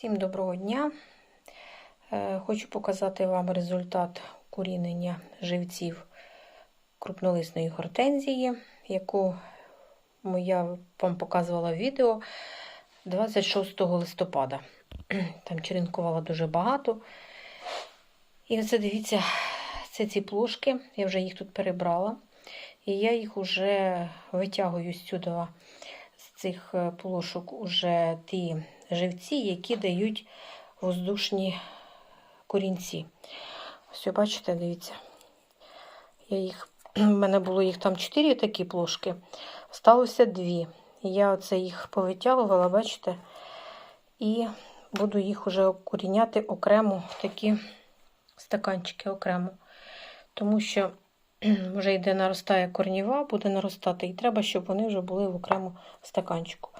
Всім доброго дня! Е, Хочу показати вам результат корінення живців крупнолисної гортензії, яку я вам показувала в відео 26 листопада. Там черенкувала дуже багато. І оце дивіться, це ці плошки, я вже їх тут перебрала. І я їх вже витягую цюдова, з цих е, плошок уже ті живці, які дають воздушні корінці. Ось, бачите, дивіться. Я їх, У мене було їх там 4 такі плошки, сталося 2. Я оце їх повитягувала, бачите, і буду їх уже окоріняти окремо в такі стаканчики окремо. Тому що вже йде наростає корніва, буде наростати, і треба, щоб вони вже були в окрему стаканчику.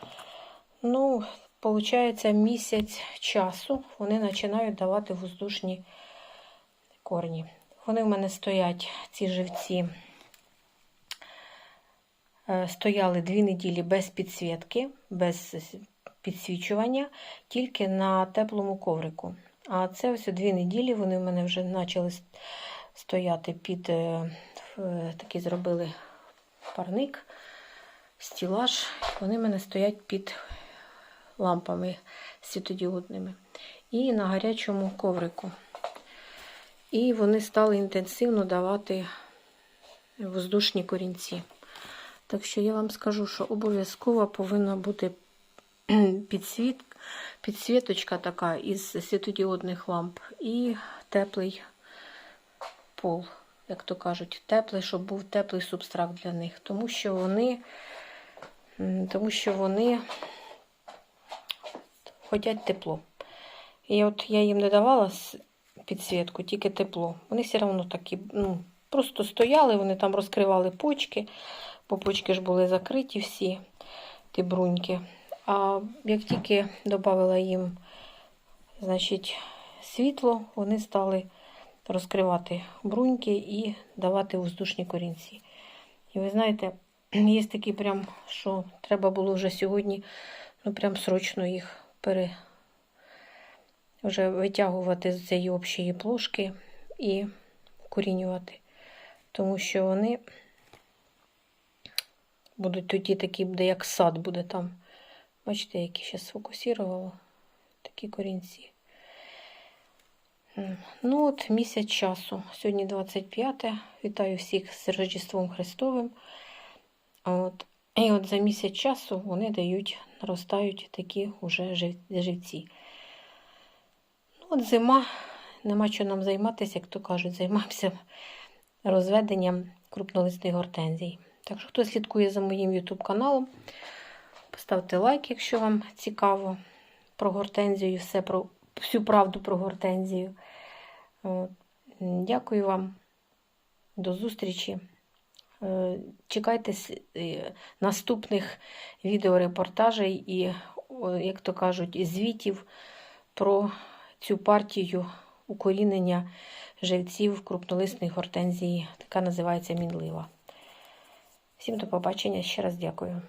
Ну, виходить, місяць часу вони починають давати воздушні корні. Вони в мене стоять, ці живці, стояли дві неділі без підсвітки, без підсвічування, тільки на теплому коврику. А це ось дві неділі вони в мене вже почали стояти під такий зробили парник, стілаж. Вони в мене стоять під лампами світодіодними. І на гарячому коврику. І вони стали інтенсивно давати воздушні корінці. Так що я вам скажу, що обов'язково повинна бути підсвіт, підсвіточка така із світодіодних ламп і теплий пол, як то кажуть, теплий, щоб був теплий субстракт для них. Тому що вони, тому що вони хочуть тепло. І от я їм не давала підсвітку, тільки тепло. Вони все одно такі, ну, просто стояли, вони там розкривали почки, бо почки ж були закриті всі ті бруньки. А як тільки додала їм, значить, світло, вони стали розкривати бруньки і давати воздушні корінці. І ви знаєте, є такі прям, що треба було вже сьогодні, ну прям срочно їх пере... вже витягувати з цієї общої плошки і корінювати. Тому що вони будуть тоді такі, де як сад буде там. Бачите, які ще сфокусувала такі корінці. Ну, от місяць часу. Сьогодні 25. Вітаю всіх з Рождеством Христовим. От. І от за місяць часу вони дають, наростають такі уже живці. Ну, от зима, нема чого нам займатися, як то кажуть, займаємося розведенням крупнолистних гортензій. Так що, хто слідкує за моїм YouTube каналом, поставте лайк, якщо вам цікаво про гортензію, все про, всю правду про гортензію. От. Дякую вам. До зустрічі. Чекайте наступних відеорепортажей і, як то кажуть, звітів про цю партію укорінення живців крупнолисної гортензії, така називається мінлива. Всім до побачення, ще раз дякую.